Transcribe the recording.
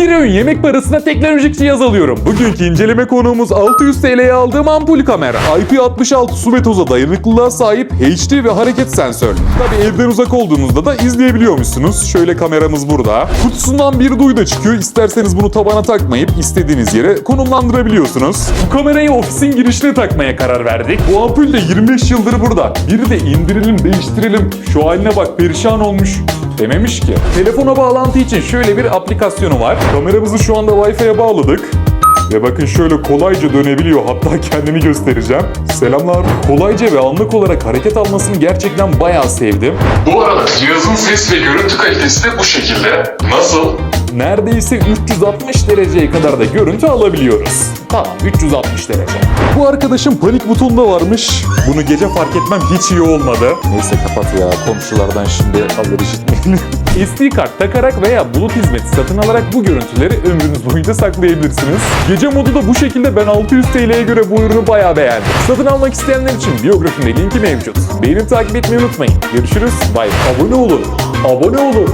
Bir öğün yemek parasına teknolojik cihaz alıyorum. Bugünkü inceleme konuğumuz 600 TL'ye aldığım ampul kamera. IP66 su ve toza dayanıklılığa sahip HD ve hareket sensörlü. Tabi evden uzak olduğunuzda da izleyebiliyormuşsunuz. Şöyle kameramız burada. Kutusundan bir duy da çıkıyor. İsterseniz bunu tabana takmayıp istediğiniz yere konumlandırabiliyorsunuz. Bu kamerayı ofisin girişine takmaya karar verdik. Bu ampul de 25 yıldır burada. Bir de indirelim değiştirelim. Şu haline bak perişan olmuş dememiş ki. Telefona bağlantı için şöyle bir aplikasyonu var. Kameramızı şu anda Wi-Fi'ye bağladık. Ve bakın şöyle kolayca dönebiliyor. Hatta kendimi göstereceğim. Selamlar. Kolayca ve anlık olarak hareket almasını gerçekten bayağı sevdim. Bu arada cihazın ses ve görüntü kalitesi de bu şekilde. Nasıl? Neredeyse 360 dereceye kadar da görüntü alabiliyoruz. Tamam 360 derece. Bu arkadaşın panik butonu da varmış. Bunu gece fark etmem hiç iyi olmadı. Neyse kapat ya komşulardan şimdi haber işitmeyelim. SD kart takarak veya bulut hizmeti satın alarak bu görüntüleri ömrünüz boyunca saklayabilirsiniz. Gece modu da bu şekilde ben 600 TL'ye göre bu ürünü bayağı beğendim. Satın almak isteyenler için biyografimde linki mevcut. Beğenip takip etmeyi unutmayın. Görüşürüz. Bye. Abone olun. Abone olun.